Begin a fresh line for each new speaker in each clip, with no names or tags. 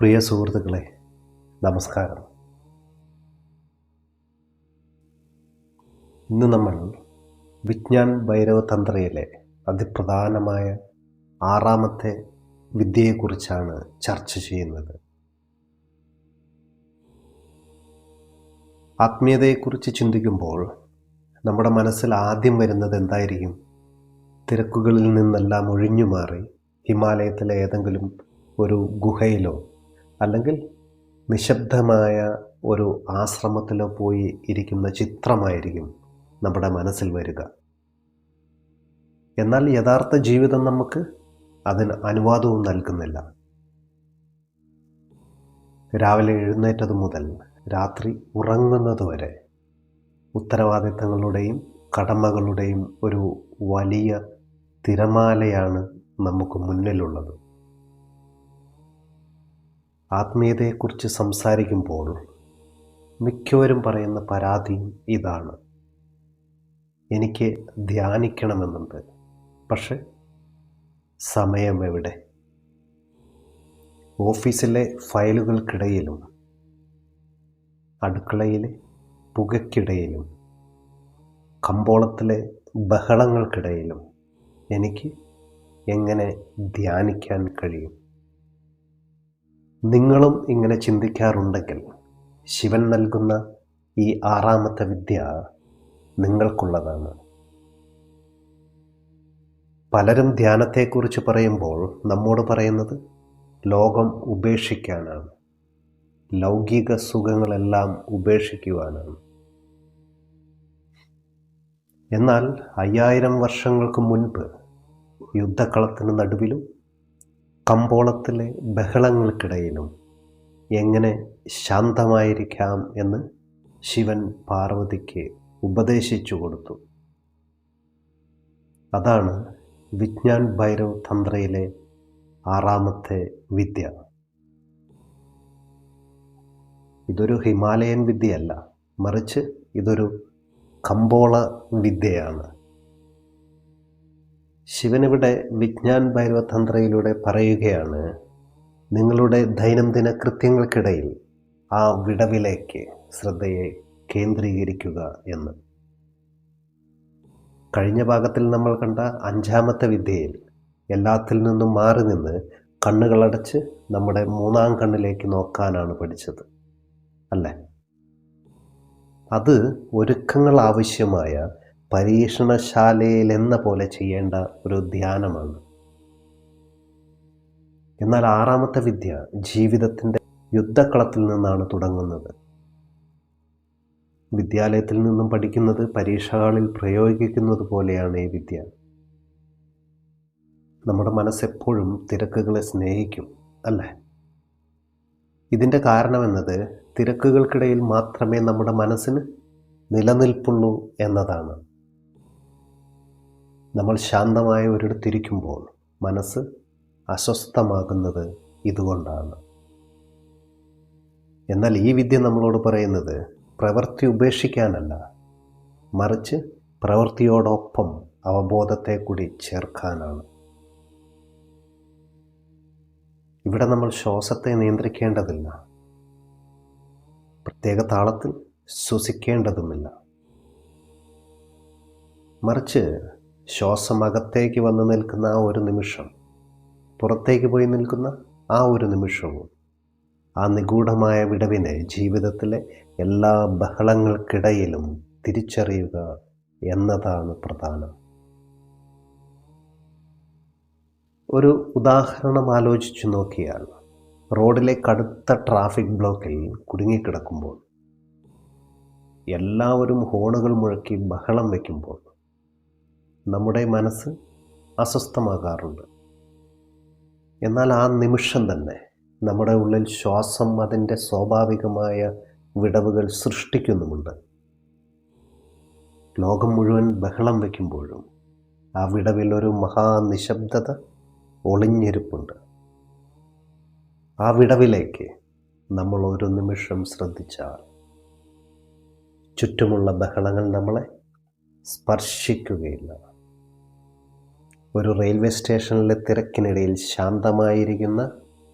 പ്രിയ സുഹൃത്തുക്കളെ നമസ്കാരം. ഇന്ന് നമ്മൾ വിജ്ഞാൻ ഭൈരവ തന്ത്രയിലെ അതിപ്രധാനമായ ആറാമത്തെ വിദ്യയെക്കുറിച്ചാണ് ചർച്ച ചെയ്യുന്നത്. ആത്മീയതയെക്കുറിച്ച് ചിന്തിക്കുമ്പോൾ നമ്മുടെ മനസ്സിൽ ആദ്യം വരുന്നത് എന്തായിരിക്കും? തിരക്കുകളിൽ നിന്നെല്ലാം ഒഴിഞ്ഞു മാറി ഹിമാലയത്തിലെ ഏതെങ്കിലും ഒരു ഗുഹയിലോ അല്ലെങ്കിൽ നിശബ്ദമായ ഒരു ആശ്രമത്തിലോ പോയി ഇരിക്കുന്ന ചിത്രമായിരിക്കും നമ്മുടെ മനസ്സിൽ വരിക. എന്നാൽ യഥാർത്ഥ ജീവിതം നമുക്ക് അതിന് അനുവാദവും നൽകുന്നില്ല. രാവിലെ എഴുന്നേറ്റത് മുതൽ രാത്രി ഉറങ്ങുന്നത് വരെ ഉത്തരവാദിത്തങ്ങളുടെയും കടമകളുടെയും ഒരു വലിയ തിരമാലയാണ് നമുക്ക് മുന്നിലുള്ളത്. ആത്മീയതയെക്കുറിച്ച് സംസാരിക്കുമ്പോൾ മിക്കവരും പറയുന്ന പരാതിയും ഇതാണ്. എനിക്ക് ധ്യാനിക്കണമെന്നുണ്ട്. പക്ഷെ സമയം എവിടെ? ഓഫീസിലെ ഫയലുകൾക്കിടയിലും അടുക്കളയിലെ പുകയ്ക്കിടയിലും കമ്പോളത്തിലെ ബഹളങ്ങൾക്കിടയിലും എനിക്ക് എങ്ങനെ ധ്യാനിക്കാൻ കഴിയും? നിങ്ങളും ഇങ്ങനെ ചിന്തിക്കാറുണ്ടെങ്കിൽ ശിവൻ നൽകുന്ന ഈ ആറാമത്തെ വിദ്യ നിങ്ങൾക്കുള്ളതാണ്. പലരും ധ്യാനത്തെക്കുറിച്ച് പറയുമ്പോൾ നമ്മോട് പറയുന്നത് ലോകം ഉപേക്ഷിക്കാനാണ്. ലൗകിക സുഖങ്ങളെല്ലാം ഉപേക്ഷിക്കുവാനാണ്. എന്നാൽ അയ്യായിരം വർഷങ്ങൾക്ക് മുൻപ് യുദ്ധക്കളത്തിന് നടുവിലും കമ്പോളത്തിലെ ബഹളങ്ങൾക്കിടയിലും എങ്ങനെ ശാന്തമായിരിക്കാം എന്ന് ശിവൻ പാർവതിക്ക് ഉപദേശിച്ചു കൊടുത്തു. അതാണ് വിജ്ഞാൻ ഭൈരവ് തന്ത്രയിലെ ആറാമത്തെ വിദ്യ. ഇതൊരു ഹിമാലയൻ വിദ്യയല്ല മറിച്ച് ഇതൊരു കമ്പോള വിദ്യയാണ്. ശിവനിവിടെ വിജ്ഞാൻ ഭൈരവതന്ത്രയിലൂടെ പറയുകയാണ് നിങ്ങളുടെ ദൈനംദിന കൃത്യങ്ങൾക്കിടയിൽ ആ വിടവിലേക്ക് ശ്രദ്ധയെ കേന്ദ്രീകരിക്കുക എന്ന്. കഴിഞ്ഞ ഭാഗത്തിൽ നമ്മൾ കണ്ട അഞ്ചാമത്തെ വിദ്യയിൽ എല്ലാത്തിൽ നിന്നും മാറി നിന്ന് കണ്ണുകളടച്ച് നമ്മുടെ മൂന്നാം കണ്ണിലേക്ക് നോക്കാനാണ് പഠിച്ചത് അല്ലേ? അത് ഒരുക്കങ്ങൾ ആവശ്യമായ പരീക്ഷണശാലയിൽ എന്ന പോലെ ചെയ്യേണ്ട ഒരു ധ്യാനമാണ്. എന്നാൽ ആറാമത്തെ വിദ്യ ജീവിതത്തിന്റെ യുദ്ധക്കളത്തിൽ നിന്നാണ് തുടങ്ങുന്നത്. വിദ്യാലയത്തിൽ നിന്നും പഠിക്കുന്നത് പരീക്ഷകളിൽ പ്രയോഗിക്കുന്നത് പോലെയാണ് ഈ വിദ്യ. നമ്മുടെ മനസ്സെപ്പോഴും തിരക്കുകളെ സ്നേഹിക്കും അല്ലേ? ഇതിന്റെ കാരണമെന്നത് തിരക്കുകൾക്കിടയിൽ മാത്രമേ നമ്മുടെ മനസ്സിന് നിലനിൽപ്പുള്ളൂ എന്നതാണ്. നമ്മൾ ശാന്തമായ ഒരിടത്തിരിക്കുമ്പോൾ മനസ്സ് അസ്വസ്ഥമാകുന്നത് ഇതുകൊണ്ടാണ്. എന്നാൽ ഈ വിദ്യ നമ്മളോട് പറയുന്നത് പ്രവൃത്തി ഉപേക്ഷിക്കാനല്ല. മറിച്ച് പ്രവൃത്തിയോടൊപ്പം അവബോധത്തെ കൂടി ചേർക്കാനാണ്. ഇവിടെ നമ്മൾ ശ്വാസത്തെ നിയന്ത്രിക്കേണ്ടതില്ല. പ്രത്യേക താളത്തിൽ ശ്വസിക്കേണ്ടതുമില്ല. മറിച്ച് ശ്വാസം അകത്തേക്ക് വന്ന് നിൽക്കുന്ന ആ ഒരു നിമിഷം പുറത്തേക്ക് പോയി നിൽക്കുന്ന ആ ഒരു നിമിഷവും ആ നിഗൂഢമായ വിടവിനെ ജീവിതത്തിലെ എല്ലാ ബഹളങ്ങൾക്കിടയിലും തിരിച്ചറിയുക എന്നതാണ് പ്രധാനം. ഒരു ഉദാഹരണം ആലോചിച്ചു നോക്കിയാൽ റോഡിലെ കടുത്ത ട്രാഫിക് ബ്ലോക്കിൽ കുടുങ്ങിക്കിടക്കുമ്പോൾ എല്ലാവരും ഹോണുകൾ മുഴക്കി ബഹളം വയ്ക്കുമ്പോൾ നമ്മുടെ മനസ്സ് അസ്വസ്ഥമാകാറുണ്ട്. എന്നാൽ ആ നിമിഷം തന്നെ നമ്മുടെ ഉള്ളിൽ ശ്വാസം അതിന്റെ സ്വാഭാവികമായ വിടവുകൾ സൃഷ്ടിക്കുന്നുമുണ്ട്. ലോകം മുഴുവൻ ബഹളം വയ്ക്കുമ്പോഴും ആ വിടവിൽ ഒരു മഹാനിശബ്ദത ഒളിഞ്ഞിരിപ്പുണ്ട്. ആ വിടവിലേക്ക് നമ്മൾ ഒരു നിമിഷം ശ്രദ്ധിച്ചാൽ ചുറ്റുമുള്ള ബഹളങ്ങൾ നമ്മളെ സ്പർശിക്കുകയില്ല. ഒരു റെയിൽവേ സ്റ്റേഷനിലെ തിരക്കിനിടയിൽ ശാന്തമായിരിക്കുന്ന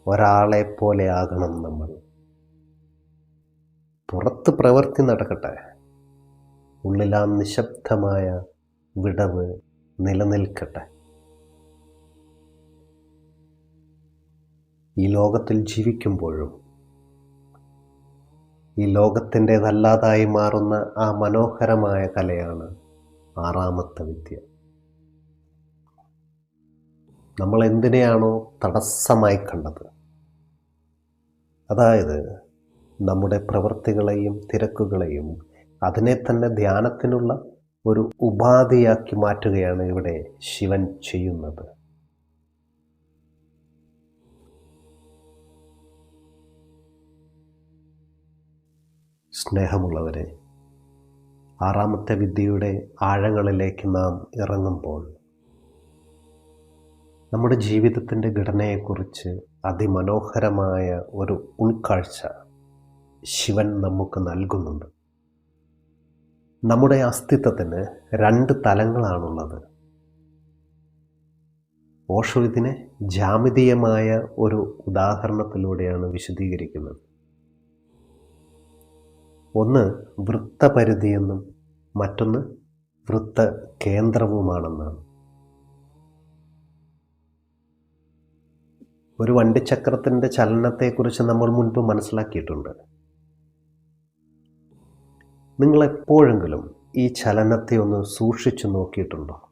ഒരാളെ പോലെ ആകണം നമ്മൾ. പുറത്ത് പ്രവൃത്തി നടക്കട്ടെ. ഉള്ളിലാ നിശബ്ദമായ വിടവ് നിലനിൽക്കട്ടെ. ഈ ലോകത്തിൽ ജീവിക്കുമ്പോഴും ഈ ലോകത്തിന്റെതല്ലാതായി മാറുന്ന ആ മനോഹരമായ കലയാണ് ആറാമത്തെ വിദ്യ. നമ്മൾ എന്തിനെയാണോ തടസ്സമായി കണ്ടത്? അതായത് നമ്മുടെ പ്രവൃത്തികളെയും തിരക്കുകളെയും അതിനെ തന്നെ ധ്യാനത്തിനുള്ള ഒരു ഉപാധിയാക്കി മാറ്റുകയാണ് ഇവിടെ ശിവൻ ചെയ്യുന്നത്. സ്നേഹമുള്ളവരെ ആറാമത്തെ വിദ്യയുടെ ആഴങ്ങളിലേക്ക് നാം ഇറങ്ങുമ്പോൾ നമ്മുടെ ജീവിതത്തിന്റെ ഘടനയെക്കുറിച്ച് അതിമനോഹരമായ ഒരു ഉൾക്കാഴ്ച ശിവൻ നമുക്ക് നൽകുന്നുണ്ട്. നമ്മുടെ അസ്തിത്വത്തിന് രണ്ട് തലങ്ങളാണുള്ളത്. ഓഷോ ഇതിനെ ജാമിതീയമായ ഒരു ഉദാഹരണത്തിലൂടെയാണ് വിശദീകരിക്കുന്നത്. ഒന്ന് വൃത്തപരിധിയെന്നും മറ്റൊന്ന് വൃത്ത കേന്ദ്രവുമാണെന്നാണ് ഒരു വണ്ടിച്ചക്രത്തിന്റെ ചലനത്തെക്കുറിച്ച് നമ്മൾ മുൻപ് മനസ്സിലാക്കിയിട്ടുണ്ട്. നിങ്ങളെപ്പോഴെങ്കിലും ഈ ചലനത്തെ ഒന്ന് സൂക്ഷിച്ചു നോക്കിയിട്ടുണ്ടോ?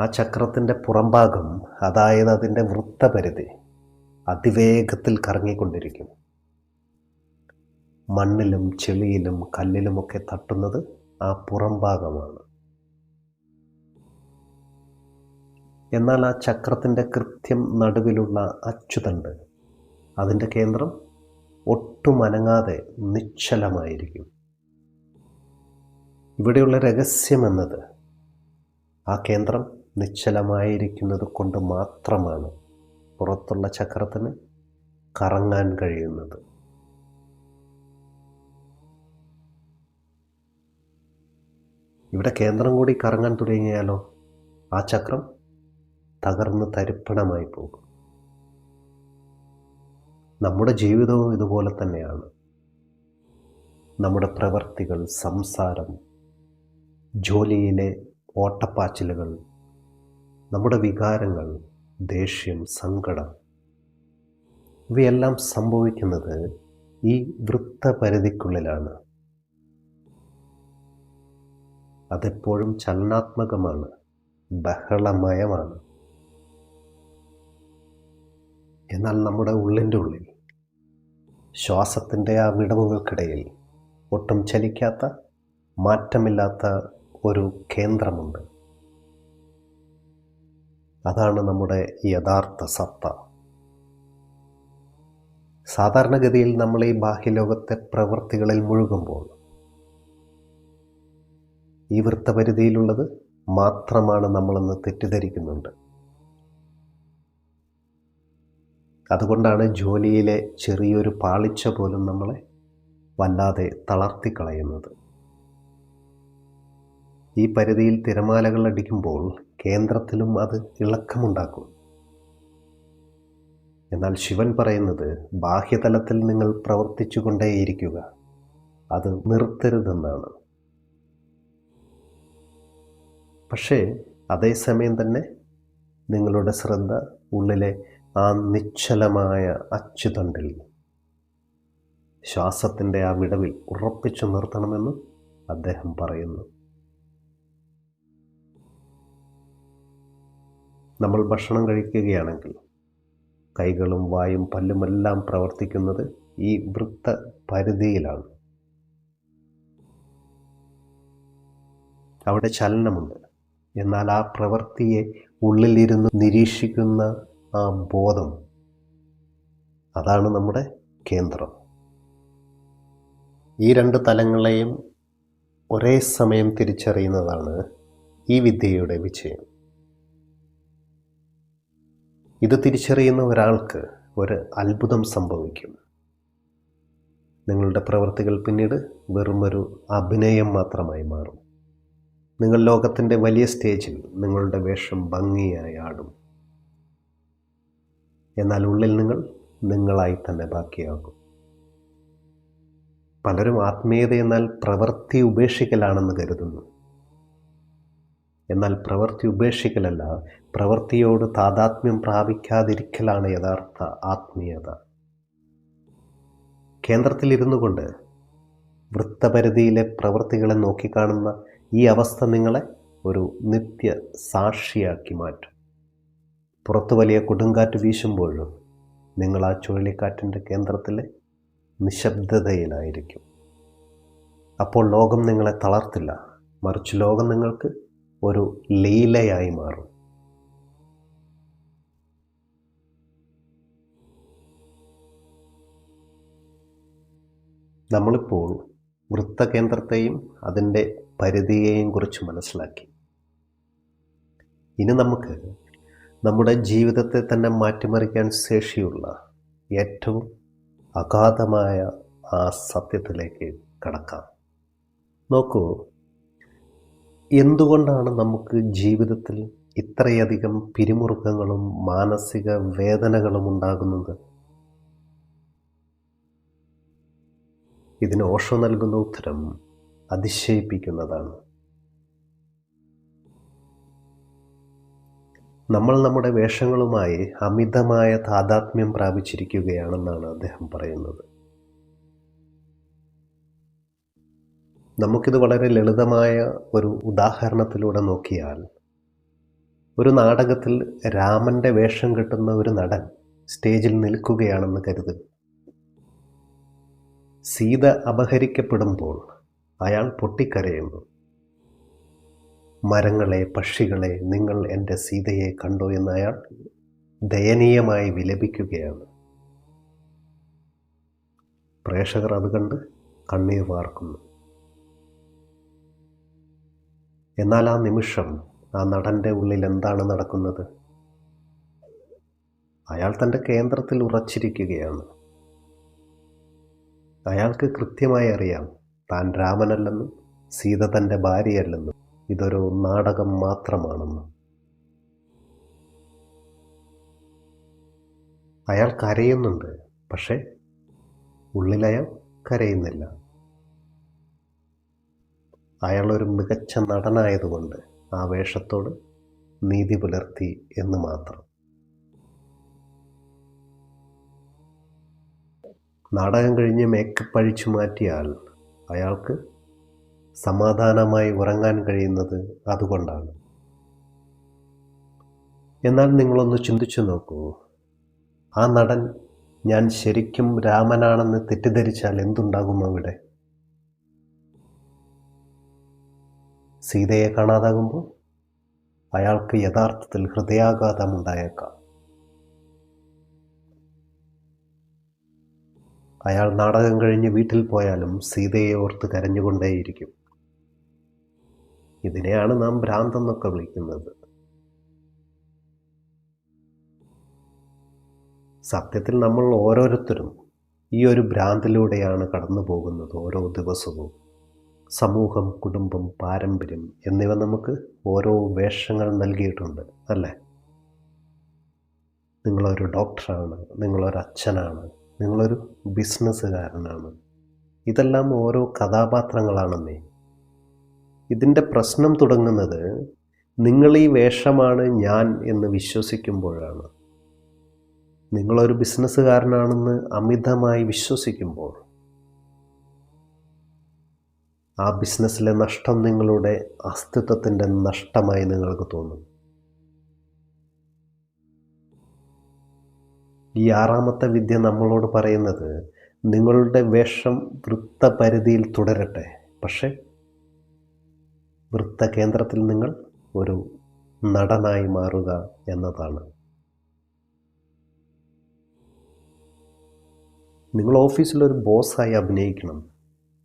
ആ ചക്രത്തിന്റെ പുറംഭാഗം അതായത് അതിന്റെ വൃത്തപരിധി അതിവേഗത്തിൽ കറങ്ങിക്കൊണ്ടിരിക്കും. മണ്ണിലും ചെളിയിലും കല്ലിലുമൊക്കെ തട്ടുന്നത് ആ പുറംഭാഗമാണ്. എന്നാൽ ആ ചക്രത്തിന്റെ കൃത്യം നടുവിലുള്ള അച്ചുതണ്ട് അതിന്റെ കേന്ദ്രം ഒട്ടും അനങ്ങാതെ നിശ്ചലമായിരിക്കും. ഇവിടെയുള്ള രഹസ്യമെന്നത് ആ കേന്ദ്രം നിശ്ചലമായിരിക്കുന്നത് കൊണ്ട് മാത്രമാണ് പുറത്തുള്ള ചക്രത്തിന് കറങ്ങാൻ കഴിയുന്നത്. ഇവിടെ കേന്ദ്രം കൂടി കറങ്ങാൻ തുടങ്ങിയാലോ? ആ ചക്രം തകർന്ന് തരിപ്പണമായി പോകും. നമ്മുടെ ജീവിതവും ഇതുപോലെ തന്നെയാണ്. നമ്മുടെ പ്രവർത്തികൾ സംസാരം ജോലിയിലെ ഓട്ടപ്പാച്ചിലുകൾ നമ്മുടെ വികാരങ്ങൾ ദേഷ്യം സങ്കടം ഇവയെല്ലാം സംഭവിക്കുന്നത് ഈ വൃത്തപരിധിക്കുള്ളിലാണ്. അതെപ്പോഴും ചലനാത്മകമാണ് ബഹളമയമാണ്. എന്നാൽ നമ്മുടെ ഉള്ളിന്റെ ഉള്ളിൽ ശ്വാസത്തിന്റെ ആ വിടവുകൾക്കിടയിൽ ഒട്ടും ചലിക്കാത്ത മാറ്റമില്ലാത്ത ഒരു കേന്ദ്രമുണ്ട്. അതാണ് നമ്മുടെ യഥാർത്ഥ സത്ത. സാധാരണഗതിയിൽ നമ്മൾ ഈ ബാഹ്യലോകത്തെ പ്രവൃത്തികളിൽ മുഴുകുമ്പോൾ ഈ വൃത്തപരിധിയിലുള്ളത് മാത്രമാണ് നമ്മളെന്ന് തെറ്റിദ്ധരിക്കുന്നുണ്ട്. അതുകൊണ്ടാണ് ജോലിയിലെ ചെറിയൊരു പാളിച്ച പോലും നമ്മളെ വല്ലാതെ തളർത്തിക്കളയുന്നത്. ഈ പരിധിയിൽ തിരമാലകൾ അടിക്കുമ്പോൾ കേന്ദ്രത്തിലും അത് ഇളക്കമുണ്ടാക്കും. എന്നാൽ ശിവൻ പറയുന്നത് ബാഹ്യതലത്തിൽ നിങ്ങൾ പ്രവർത്തിച്ചു കൊണ്ടേയിരിക്കുക അത് നിർത്തരുതെന്നാണ്. പക്ഷേ അതേസമയം തന്നെ നിങ്ങളുടെ ശ്രദ്ധ ഉള്ളിലെ ആ നിശ്ചലമായ അച്ചുതണ്ടിൽ ശ്വാസത്തിന്റെ ആ വിടവിൽ ഉറപ്പിച്ചു നിർത്തണമെന്ന് അദ്ദേഹം പറയുന്നു. നമ്മൾ ഭക്ഷണം കഴിക്കുകയാണെങ്കിൽ കൈകളും വായും പല്ലുമെല്ലാം പ്രവർത്തിക്കുന്നത് ഈ വൃത്ത പരിധിയിലാണ്. അവിടെ ചലനമുണ്ട്. എന്നാൽ ആ പ്രവൃത്തിയെ ഉള്ളിലിരുന്ന് നിരീക്ഷിക്കുന്ന ആ ബോധം. അതാണ് നമ്മുടെ കേന്ദ്രം. ഈ രണ്ട് തലങ്ങളെയും ഒരേ സമയം തിരിച്ചറിയുന്നതാണ് ഈ വിദ്യയുടെ വിജയം. ഇത് തിരിച്ചറിയുന്ന ഒരാൾക്ക് ഒരു അത്ഭുതം സംഭവിക്കും. നിങ്ങളുടെ പ്രവൃത്തികൾ പിന്നീട് വെറുമൊരു അഭിനയം മാത്രമായി മാറും. നിങ്ങൾ ലോകത്തിന്റെ വലിയ സ്റ്റേജിൽ നിങ്ങളുടെ വേഷം ഭംഗിയായി ആടും. എന്നാൽ ഉള്ളിൽ നിങ്ങൾ നിങ്ങളായി തന്നെ ബാക്കിയാകും. പലരും ആത്മീയത എന്നാൽ പ്രവൃത്തി ഉപേക്ഷിക്കലാണെന്ന് കരുതുന്നു. എന്നാൽ പ്രവൃത്തി ഉപേക്ഷിക്കലല്ല പ്രവൃത്തിയോട് താതാത്മ്യം പ്രാപിക്കാതിരിക്കലാണ് യഥാർത്ഥ ആത്മീയത. കേന്ദ്രത്തിലിരുന്നു കൊണ്ട് വൃത്തപരിധിയിലെ പ്രവൃത്തികളെ നോക്കിക്കാണുന്ന ഈ അവസ്ഥ നിങ്ങളെ ഒരു നിത്യ സാക്ഷിയാക്കി മാറ്റും. പുറത്ത് വലിയ കൊടുങ്കാറ്റ് വീശുമ്പോഴും നിങ്ങൾ ആ ചുഴലിക്കാറ്റിന്റെ കേന്ദ്രത്തിലെ നിശബ്ദതയിലായിരിക്കും. അപ്പോൾ ലോകം നിങ്ങളെ തളർത്തില്ല. മറിച്ച് ലോകം നിങ്ങൾക്ക് ഒരു ലീലയായി മാറും. നമ്മളിപ്പോൾ വൃത്തകേന്ദ്രത്തെയും അതിന്റെ പരിധിയെയും കുറിച്ച് മനസ്സിലാക്കി. ഇനി നമുക്ക് നമ്മുടെ ജീവിതത്തെ തന്നെ മാറ്റിമറിക്കാൻ ശേഷിയുള്ള ഏറ്റവും അഗാധമായ ആ സത്യത്തിലേക്ക് കടക്കാം. നോക്കൂ എന്തുകൊണ്ടാണ് നമുക്ക് ജീവിതത്തിൽ ഇത്രയധികം പിരിമുറുക്കങ്ങളും മാനസിക വേദനകളും ഉണ്ടാകുന്നത്? ഇതിന് ഓഷോ നൽകുന്ന ഉത്തരം അതിശയിപ്പിക്കുന്നതാണ്. നമ്മൾ നമ്മുടെ വേഷങ്ങളുമായി അമിതമായ താതാത്മ്യം പ്രാപിച്ചിരിക്കുകയാണെന്നാണ് അദ്ദേഹം പറയുന്നത്. നമുക്കിത് വളരെ ലളിതമായ ഒരു ഉദാഹരണത്തിലൂടെ നോക്കിയാൽ ഒരു നാടകത്തിൽ രാമന്റെ വേഷം കിട്ടുന്ന ഒരു നടൻ സ്റ്റേജിൽ നിൽക്കുകയാണെന്ന് കരുതുക. സീത അപഹരിക്കപ്പെടുമ്പോൾ അയാൾ പൊട്ടിക്കരയുന്നു. മരങ്ങളെ പക്ഷികളെ നിങ്ങൾ എന്റെ സീതയെ കണ്ടോ എന്ന് അയാൾ ദയനീയമായി വിലപിക്കുകയാണ്. പ്രേക്ഷകർ അത് കണ്ട് കണ്ണീർ വാർക്കുന്നു. എന്നാൽ ആ നിമിഷം ആ നടന്റെ ഉള്ളിൽ എന്താണ് നടക്കുന്നത്? അയാൾ തന്റെ കേന്ദ്രത്തിൽ ഉറച്ചിരിക്കുകയാണ്. അയാൾക്ക് കൃത്യമായി അറിയാം താൻ രാമനല്ലെന്നും സീത തന്റെ ഭാര്യയല്ലെന്നും. ഇതൊരു നാടകം മാത്രമാണെന്ന്. അയാൾ കരയുന്നുണ്ട് പക്ഷെ ഉള്ളിലയാൾ കരയുന്നില്ല. അയാളൊരു മികച്ച നടനായതുകൊണ്ട് ആ വേഷത്തോട് നീതി പുലർത്തി എന്ന് മാത്രം. നാടകം കഴിഞ്ഞ് മേക്കപ്പ് അഴിച്ചു മാറ്റിയാൽ അയാൾക്ക് സമാധാനമായി ഉറങ്ങാൻ കഴിയുന്നത് അതുകൊണ്ടാണ്. എന്നാൽ നിങ്ങളൊന്ന് ചിന്തിച്ചു നോക്കൂ. ആ നടൻ ഞാൻ ശരിക്കും രാമനാണെന്ന് തെറ്റിദ്ധരിച്ചാൽ എന്തുണ്ടാകും അവിടെ? സീതയെ കാണാതാകുമ്പോൾ അയാൾക്ക് യഥാർത്ഥത്തിൽ ഹൃദയാഘാതമുണ്ടായേക്കാം അയാൾ നാടകം കഴിഞ്ഞ് വീട്ടിൽ പോയാലും സീതയെ ഓർത്ത് കരഞ്ഞുകൊണ്ടേയിരിക്കും. ഇതിനെയാണ് നാം ഭ്രാന്തെന്നൊക്കെ വിളിക്കുന്നത്. സത്യത്തിൽ നമ്മൾ ഓരോരുത്തരും ഈ ഒരു ഭ്രാന്തിലൂടെയാണ് കടന്നു പോകുന്നത്. ഓരോ ദിവസവും സമൂഹം കുടുംബം പാരമ്പര്യം എന്നിവ നമുക്ക് ഓരോ വേഷങ്ങൾ നൽകിയിട്ടുണ്ട് അല്ലേ? നിങ്ങളൊരു ഡോക്ടറാണ് നിങ്ങളൊരു അച്ഛനാണ് നിങ്ങളൊരു ബിസിനസ്സുകാരനാണ്. ഇതെല്ലാം ഓരോ കഥാപാത്രങ്ങളാണെന്നേ ഇതിന്റെ പ്രശ്നം തുടങ്ങുന്നത് നിങ്ങൾ ഈ വേഷമാണ് ഞാൻ എന്ന് വിശ്വസിക്കുമ്പോഴാണ്. നിങ്ങളൊരു ബിസിനസ്സുകാരനാണെന്ന് അമിതമായി വിശ്വസിക്കുമ്പോൾ ആ ബിസിനസ്സിലെ നഷ്ടം നിങ്ങളുടെ അസ്തിത്വത്തിന്റെ നഷ്ടമായി നിങ്ങൾക്ക് തോന്നും. ഈ ആറാമത്തെ വിദ്യ നമ്മളോട് പറയുന്നത് നിങ്ങളുടെ വേഷം വൃത്തപരിധിയിൽ തുടരട്ടെ. പക്ഷേ വൃത്തകേന്ദ്രത്തിൽ നിങ്ങൾ ഒരു നടനായി മാറുക എന്നതാണ്. നിങ്ങൾ ഓഫീസിലൊരു ബോസായി അഭിനയിക്കണം.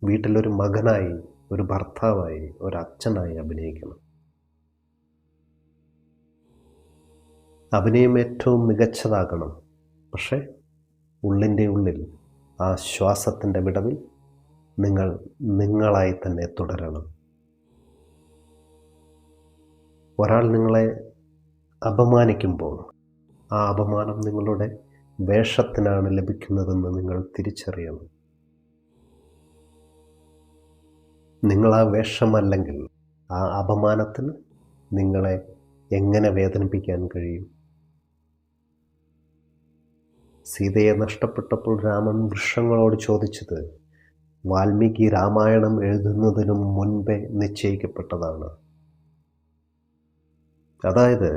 വീട്ടിലൊരു മകനായി ഒരു ഭർത്താവായി ഒരു അച്ഛനായി അഭിനയിക്കണം. അഭിനയം ഏറ്റവും മികച്ചതാകണം. പക്ഷേ ഉള്ളിന്റെ ഉള്ളിൽ ആ ശ്വാസത്തിന്റെ വിടവിൽ നിങ്ങൾ നിങ്ങളായി തന്നെ തുടരണം. ഒരാൾ നിങ്ങളെ അപമാനിക്കുമ്പോൾ ആ അപമാനം നിങ്ങളുടെ വേഷത്തിനാണ് ലഭിക്കുന്നതെന്ന് നിങ്ങൾ തിരിച്ചറിയണം. നിങ്ങൾ ആ വേഷമല്ലെങ്കിൽ ആ അപമാനത്തിന് നിങ്ങളെ എങ്ങനെ വേദനിപ്പിക്കാൻ കഴിയും? സീതയെ നഷ്ടപ്പെട്ടപ്പോൾ രാമൻ വൃക്ഷങ്ങളോട് ചോദിച്ചത് വാൽമീകി രാമായണം എഴുതുന്നതിനും മുൻപേ നിശ്ചയിക്കപ്പെട്ടതാണ്. അതായത്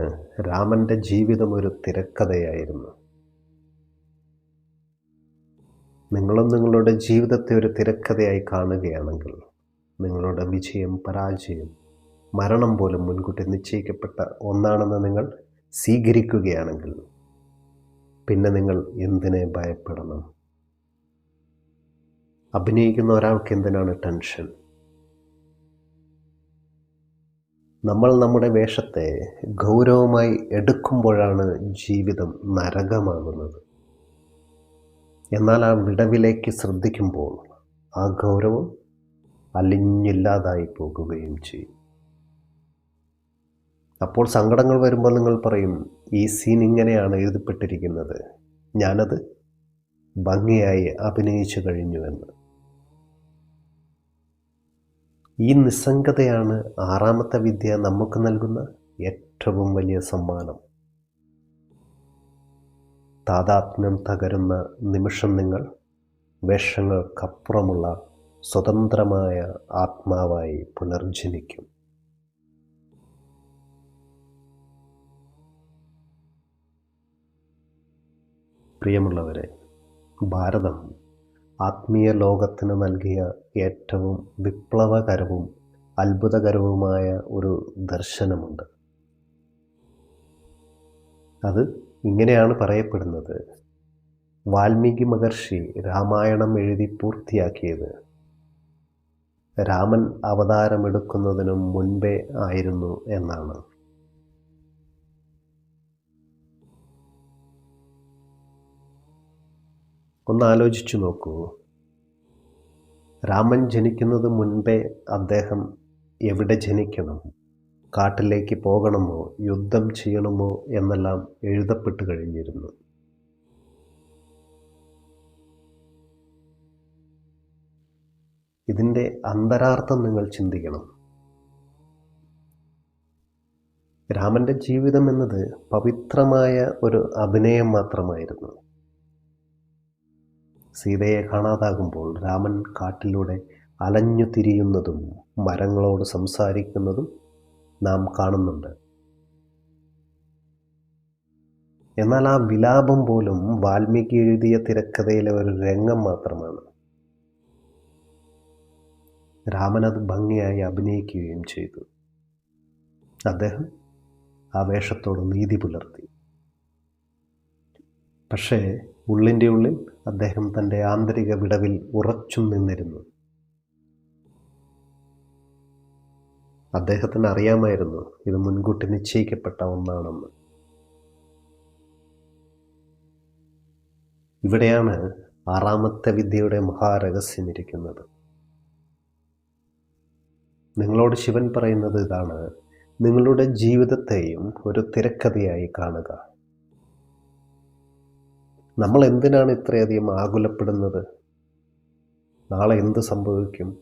രാമന്റെ ജീവിതം ഒരു തിരക്കഥയായിരുന്നു. നിങ്ങളും നിങ്ങളുടെ ജീവിതത്തെ ഒരു തിരക്കഥയായി കാണുകയാണെങ്കിൽ നിങ്ങളുടെ വിജയം പരാജയം മരണം പോലും മുൻകൂട്ടി നിശ്ചയിക്കപ്പെട്ട ഒന്നാണെന്ന് നിങ്ങൾ സ്വീകരിക്കുകയാണെങ്കിൽ പിന്നെ നിങ്ങൾ എന്തിനെ ഭയപ്പെടണം? അഭിനയിക്കുന്ന ഒരാൾക്ക് എന്തിനാണ് ടെൻഷൻ? നമ്മൾ നമ്മുടെ വേഷത്തെ ഗൗരവമായി എടുക്കുമ്പോഴാണ് ജീവിതം നരകമാകുന്നത്. എന്നാൽ ആ വിടവിലേക്ക് ശ്രദ്ധിക്കുമ്പോൾ ആ ഗൗരവം അലിഞ്ഞില്ലാതായി പോകുകയും ചെയ്യും. അപ്പോൾ സങ്കടങ്ങൾ വരുമ്പോൾ നിങ്ങൾ പറയും ഈ സീൻ ഇങ്ങനെയാണ് എഴുതപ്പെട്ടിരിക്കുന്നത്. ഞാനത് ഭംഗിയായി അഭിനയിച്ചു കഴിഞ്ഞുവെന്ന് ഈ നിസ്സംഗതയാണ് ആറാമത്തെ വിദ്യ നമുക്ക് നൽകുന്ന ഏറ്റവും വലിയ സമ്മാനം. താതാത്മ്യം തകരുന്ന നിമിഷം നിങ്ങൾ വേഷങ്ങൾക്കപ്പുറമുള്ള സ്വതന്ത്രമായ ആത്മാവായി പുനർജനിക്കും. പ്രിയമുള്ളവരെ ഭാരതം ആത്മീയ ലോകത്തിന് നൽകിയ ഏറ്റവും വിപ്ലവകരവും അത്ഭുതകരവുമായ ഒരു ദർശനമുണ്ട്. അത് ഇങ്ങനെയാണ് പറയപ്പെടുന്നത്. വാൽമീകി മഹർഷി രാമായണം എഴുതി പൂർത്തിയാക്കിയത്. രാമൻ അവതാരമെടുക്കുന്നതിനും മുൻപേ ആയിരുന്നു എന്നാണ്. ഒന്ന് ആലോചിച്ചു നോക്കൂ. രാമൻ ജനിക്കുന്നത് മുൻപേ അദ്ദേഹം എവിടെ ജനിക്കണം? കാട്ടിലേക്ക് പോകണമോ? യുദ്ധം ചെയ്യണമോ? എന്നെല്ലാം എഴുതപ്പെട്ട് കഴിഞ്ഞിരുന്നു. ഇതിന്റെ അന്തരാർത്ഥം നിങ്ങൾ ചിന്തിക്കണം. രാമന്റെ ജീവിതം എന്നത് പവിത്രമായ ഒരു അഭിനയം മാത്രമായിരുന്നു. സീതയെ കാണാതാകുമ്പോൾ രാമൻ കാട്ടിലൂടെ അലഞ്ഞു തിരിയുന്നതും മരങ്ങളോട് സംസാരിക്കുന്നതും നാം കാണുന്നുണ്ട്. എന്നാൽ ആ വിലാപം പോലും വാൽമീകി എഴുതിയ തിരക്കഥയിലെ ഒരു രംഗം മാത്രമാണ്. രാമൻ അത് ഭംഗിയായി അഭിനയിക്കുകയും ചെയ്തു. അദ്ദേഹം ആ വേഷത്തോട് നീതി പുലർത്തി. പക്ഷേ ഉള്ളിന്റെ ഉള്ളിൽ അദ്ദേഹം തന്റെ ആന്തരിക വിടവിൽ ഉറച്ചും നിന്നിരുന്നു. അദ്ദേഹത്തിന് അറിയാമായിരുന്നു ഇത് മുൻകൂട്ടി നിശ്ചയിക്കപ്പെട്ട ഒന്നാണെന്ന്. ഇവിടെയാണ് ആറാമത്തെ വിദ്യയുടെ മഹാരഹസ്യം ഇരിക്കുന്നത്. നിങ്ങളോട് ശിവൻ പറയുന്നത് ഇതാണ് നിങ്ങളുടെ ജീവിതത്തെയും ഒരു തിരക്കഥയായി കാണുക. നമ്മൾ എന്തിനാണ് ഇത്രയധികം ആകുലപ്പെടുന്നത്? നാളെ എന്ത് സംഭവിക്കും?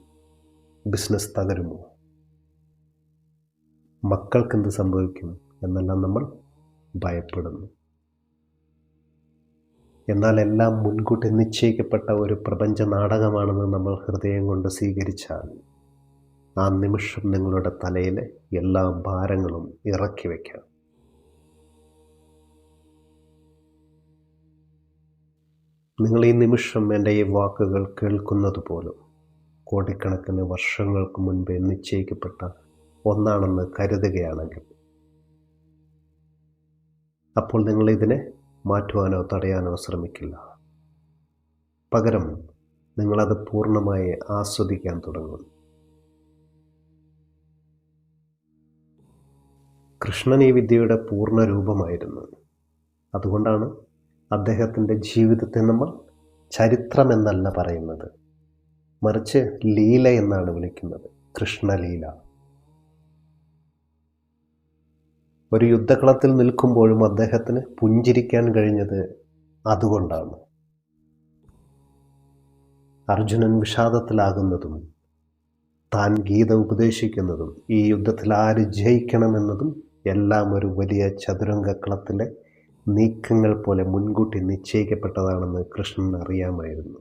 ബിസിനസ് തകരുമോ? മക്കൾക്ക് എന്ത് സംഭവിക്കും? എന്നെല്ലാം നമ്മൾ ഭയപ്പെടുന്നു. എന്നാൽ എല്ലാം മുൻകൂട്ടി നിശ്ചയിക്കപ്പെട്ട ഒരു പ്രപഞ്ച നാടകമാണെന്ന് നമ്മൾ ഹൃദയം കൊണ്ട് സ്വീകരിച്ചാൽ ആ നിമിഷം നിങ്ങളുടെ തലയിലെ എല്ലാ ഭാരങ്ങളും ഇറക്കി വയ്ക്കാം. നിങ്ങൾ ഈ നിമിഷം എന്റെ ഈ വാക്കുകൾ കേൾക്കുന്നത് പോലും കോടിക്കണക്കിന് വർഷങ്ങൾക്ക് മുൻപേ നിശ്ചയിക്കപ്പെട്ട ഒന്നാണെന്ന് കരുതുകയാണെങ്കിൽ. അപ്പോൾ നിങ്ങൾ ഇതിനെ മാറ്റുവാനോ തടയാനോ ശ്രമിക്കില്ല. പകരം നിങ്ങളത് പൂർണമായി ആസ്വദിക്കാൻ തുടങ്ങും. കൃഷ്ണൻ ഈ വിദ്യയുടെ പൂർണ രൂപമായിരുന്നു. അതുകൊണ്ടാണ് അദ്ദേഹത്തിന്റെ ജീവിതത്തെ നമ്മൾ ചരിത്രമെന്നല്ല പറയുന്നത്. മറിച്ച് ലീല എന്നാണ് വിളിക്കുന്നത്. കൃഷ്ണലീല. ഒരു യുദ്ധക്കളത്തിൽ നിൽക്കുമ്പോഴും അദ്ദേഹത്തിന് പുഞ്ചിരിക്കാൻ കഴിഞ്ഞത് അതുകൊണ്ടാണ്. അർജുനൻ വിഷാദത്തിലാകുന്നതും താൻ ഗീത ഉപദേശിക്കുന്നതും ഈ യുദ്ധത്തിൽ ആര് ജയിക്കണമെന്നതും എല്ലാം ഒരു വലിയ ചതുരംഗക്കളത്തിലെ നീക്കങ്ങൾ പോലെ മുൻകൂട്ടി നിശ്ചയിക്കപ്പെട്ടതാണെന്ന് കൃഷ്ണൻ അറിയാമായിരുന്നു.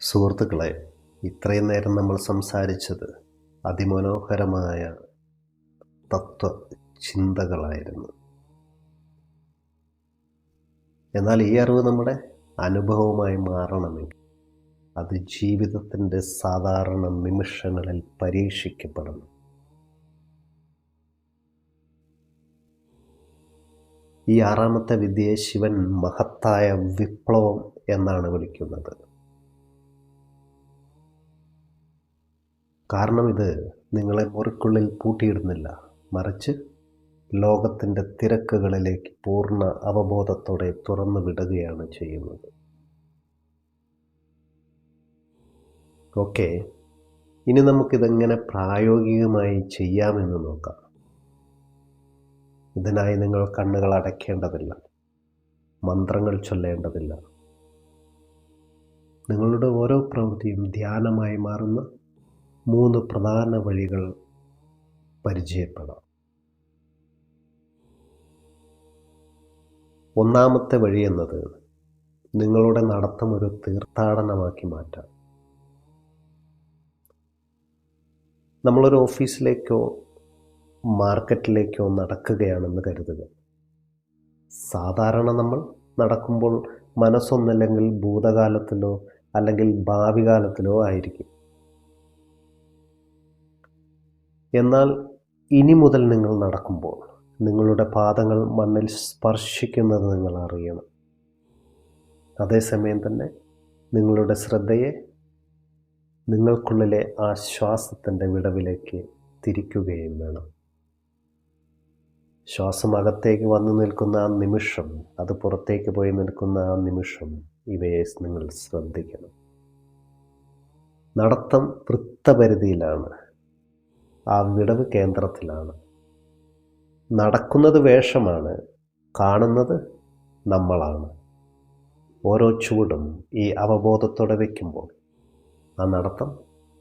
സുഹൃത്തുക്കളെ ഇത്രയും നേരം നമ്മൾ സംസാരിച്ചത് അതിമനോഹരമായ തത്വ ചിന്തകളായിരുന്നു. എന്നാൽ ഈ അറിവ് നമ്മുടെ അനുഭവമായി മാറണമെങ്കിൽ അത് ജീവിതത്തിന്റെ സാധാരണ നിമിഷങ്ങളിൽ പരീക്ഷിക്കപ്പെടുന്നു ഈ ആറാമത്തെ വിദ്യയെ ശിവൻ മഹത്തായ വിപ്ലവം എന്നാണ് വിളിക്കുന്നത്. കാരണം ഇത് നിങ്ങളെ മുറിക്കുള്ളിൽ പൂട്ടിയിടുന്നില്ല. മറിച്ച് ലോകത്തിന്റെ തിരക്കുകളിലേക്ക് പൂർണ അവബോധത്തോടെ തുറന്നു വിടുകയാണ് ചെയ്യുന്നത്. ഓക്കെ ഇനി നമുക്കിതെങ്ങനെ പ്രായോഗികമായി ചെയ്യാമെന്ന് നോക്കാം. ഇതിനായി നിങ്ങൾ കണ്ണുകൾ അടയ്ക്കേണ്ടതില്ല മന്ത്രങ്ങൾ ചൊല്ലേണ്ടതില്ല. നിങ്ങളുടെ ഓരോ പ്രവൃത്തിയും ധ്യാനമായി മാറുന്ന മൂന്ന് പ്രധാന വഴികൾ പരിചയപ്പെടാം. ഒന്നാമത്തെ വഴി എന്നത് നിങ്ങളുടെ നടത്തം ഒരു തീർത്ഥാടനമാക്കി മാറ്റാം. നമ്മളൊരു ഓഫീസിലേക്കോ മാർക്കറ്റിലേക്കോ നടക്കുകയാണെന്ന് കരുതുക. സാധാരണ നമ്മൾ നടക്കുമ്പോൾ മനസ്സൊന്നല്ലെങ്കിൽ ഭൂതകാലത്തിലോ അല്ലെങ്കിൽ ഭാവി കാലത്തിലോ ആയിരിക്കും. എന്നാൽ ഇനി മുതൽ നിങ്ങൾ നടക്കുമ്പോൾ നിങ്ങളുടെ പാദങ്ങൾ മണ്ണിൽ സ്പർശിക്കുന്നത് നിങ്ങൾ അറിയണം. അതേസമയം തന്നെ നിങ്ങളുടെ ശ്രദ്ധയെ നിങ്ങൾക്കുള്ളിലെ ആ ശ്വാസത്തിന്റെ വിടവിലേക്ക് തിരിക്കുകയും വേണം. ശ്വാസം അകത്തേക്ക് വന്നു നിൽക്കുന്ന ആ നിമിഷം അത് പുറത്തേക്ക് പോയി നിൽക്കുന്ന ആ നിമിഷം ഇവയെ നിങ്ങൾ ശ്രദ്ധിക്കണം. നടത്തം വൃത്തപരിധിയിലാണ്. ആ വിടവ് കേന്ദ്രത്തിലാണ്. നടക്കുന്നത് വേഷമാണ് കാണുന്നത് നമ്മളാണ്. ഓരോ ചൂടും ഈ അവബോധത്തോടെ വയ്ക്കുമ്പോൾ ആ നടത്തം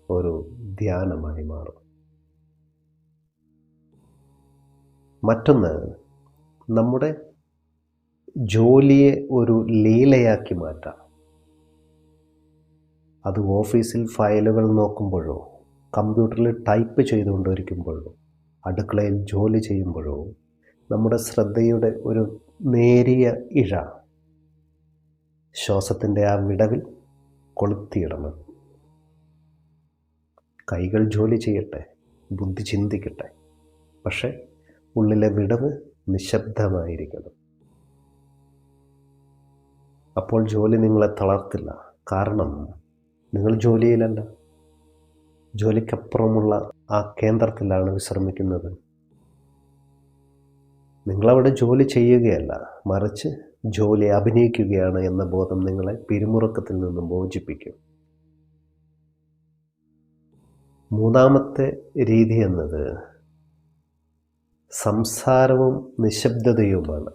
ഒരു ധ്യാനമായി മാറും. മറ്റൊന്ന് നമ്മുടെ ജോലിയെ ഒരു ലീലയാക്കി മാറ്റാം. അത് ഓഫീസിൽ ഫയലുകൾ നോക്കുമ്പോഴോ കമ്പ്യൂട്ടറിൽ ടൈപ്പ് ചെയ്തുകൊണ്ടിരിക്കുമ്പോഴോ അടുക്കളയിൽ ജോലി ചെയ്യുമ്പോഴോ നമ്മുടെ ശ്രദ്ധയുടെ ഒരു നേരിയ ഇഴ ശ്വാസത്തിന്റെ ആ വിടവിൽ കൊളുത്തിയിടണം. കൈകൾ ജോലി ചെയ്യട്ടെ ബുദ്ധി ചിന്തിക്കട്ടെ. പക്ഷേ ഉള്ളിലെ വിടവ് നിശബ്ദമായിരിക്കണം. അപ്പോൾ ജോലി നിങ്ങളെ തളർത്തില്ല. കാരണം നിങ്ങൾ ജോലിയിലല്ല. ജോലിക്കപ്പുറമുള്ള ആ കേന്ദ്രത്തിലാണ് വിശ്രമിക്കുന്നത്. നിങ്ങളവിടെ ജോലി ചെയ്യുകയല്ല മറിച്ച് ജോലി അഭിനയിക്കുകയാണ് എന്ന ബോധം നിങ്ങളെ പിരിമുറുക്കത്തിൽ നിന്നും മോചിപ്പിക്കും. മൂന്നാമത്തെ രീതി എന്നത് സംസാരവും നിശബ്ദതയുമാണ്.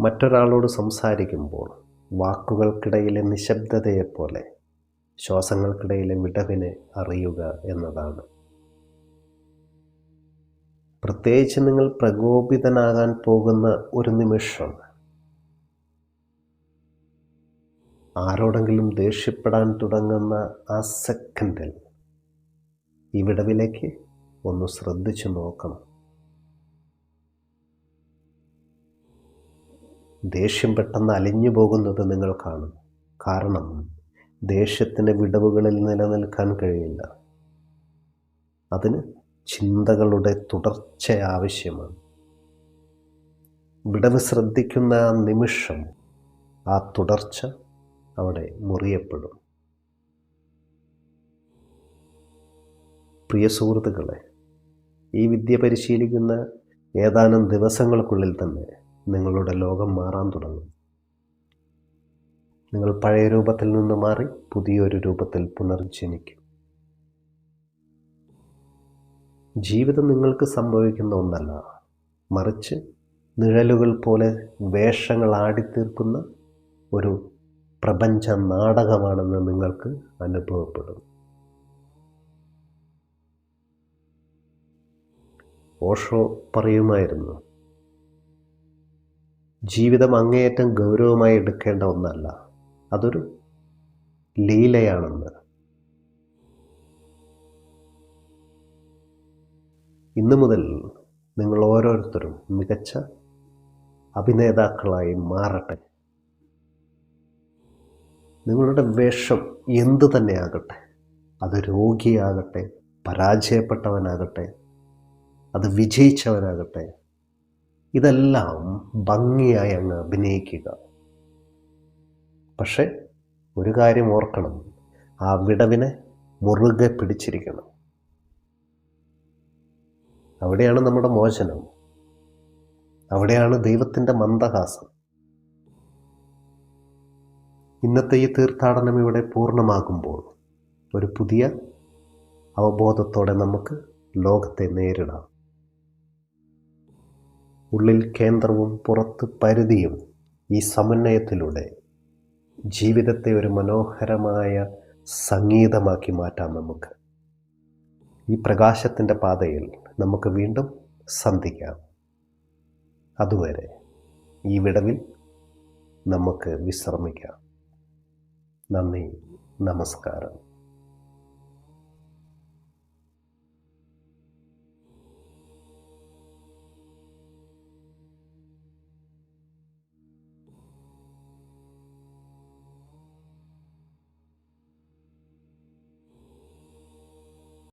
മറ്റൊരാളോട് സംസാരിക്കുമ്പോൾ വാക്കുകൾക്കിടയിലെ നിശബ്ദതയെപ്പോലെ ശ്വാസങ്ങൾക്കിടയിലെ വിടവിനെ അറിയുക എന്നതാണ്. പ്രത്യേകിച്ച് നിങ്ങൾ പ്രകോപിതനാകാൻ പോകുന്ന ഒരു നിമിഷം ആരോടെങ്കിലും ദേഷ്യപ്പെടാൻ തുടങ്ങുന്ന ആ സെക്കൻഡിൽ ഈ വിടവിലേക്ക് ഒന്ന് ശ്രദ്ധിച്ചു നോക്കണം. ദേഷ്യം പെട്ടെന്ന് അലിഞ്ഞു പോകുന്നത് നിങ്ങൾ കാണും. കാരണം ദേഷ്യത്തിന്റെ വിടവുകളിൽ നിലനിൽക്കാൻ കഴിയില്ല. അതിന് ചിന്തകളുടെ തുടർച്ച ആവശ്യമാണ്. വിടവ് ശ്രദ്ധിക്കുന്ന ആ നിമിഷം ആ തുടർച്ച അവിടെ മുറിയപ്പെടും. പ്രിയ സുഹൃത്തുക്കളെ ഈ വിദ്യ പരിശീലിക്കുന്ന ഏതാനും ദിവസങ്ങൾക്കുള്ളിൽ തന്നെ നിങ്ങളുടെ ലോകം മാറാൻ തുടങ്ങും. നിങ്ങൾ പഴയ രൂപത്തിൽ നിന്ന് മാറി പുതിയൊരു രൂപത്തിൽ പുനർജനിക്കും. ജീവിതം നിങ്ങൾക്ക് സംഭവിക്കുന്ന ഒന്നല്ല. മറിച്ച് നിഴലുകൾ പോലെ വേഷങ്ങൾ ആടിത്തീർക്കുന്ന ഒരു പ്രപഞ്ച നാടകമാണെന്ന് നിങ്ങൾക്ക് അനുഭവപ്പെടും. ഓഷോ പറയുമായിരുന്നു ജീവിതം അങ്ങേയറ്റം ഗൗരവമായി എടുക്കേണ്ട ഒന്നല്ല. അതൊരു ലീലയാണെന്ന്. ഇന്നു മുതൽ നിങ്ങൾ ഓരോരുത്തരും മികച്ച അഭിനേതാക്കളായി മാറട്ടെ. നിങ്ങളുടെ വേഷം എന്തു തന്നെയാകട്ടെ അത് രോഗിയാകട്ടെ പരാജയപ്പെട്ടവനാകട്ടെ അത് വിജയിച്ചവനാകട്ടെ ഇതെല്ലാം ഭംഗിയായി അങ്ങ് അഭിനയിക്കുക. പക്ഷെ ഒരു കാര്യം ഓർക്കണം. ആ വിടവിനെ മുറുകെ പിടിച്ചിരിക്കണം. അവിടെയാണ് നമ്മുടെ മോചനം. അവിടെയാണ് ദൈവത്തിന്റെ മന്ദഹാസം. ഇന്നത്തെ ഈ തീർത്ഥാടനം ഇവിടെ പൂർണമാകുമ്പോൾ ഒരു പുതിയ അവബോധത്തോടെ നമുക്ക് ലോകത്തെ നേരിടാം. ഉള്ളിൽ കേന്ദ്രവും പുറത്ത് പരിധിയും ഈ സമന്വയത്തിലൂടെ ജീവിതത്തെ ഒരു മനോഹരമായ സംഗീതമാക്കി മാറ്റാം നമുക്ക്. ഈ പ്രകാശത്തിന്റെ പാതയിൽ നമുക്ക് വീണ്ടും സന്ധിക്കാം. അതുവരെ ഈ വിടവിൽ നമുക്ക് വിശ്രമിക്കാം. നന്ദി നമസ്കാരം.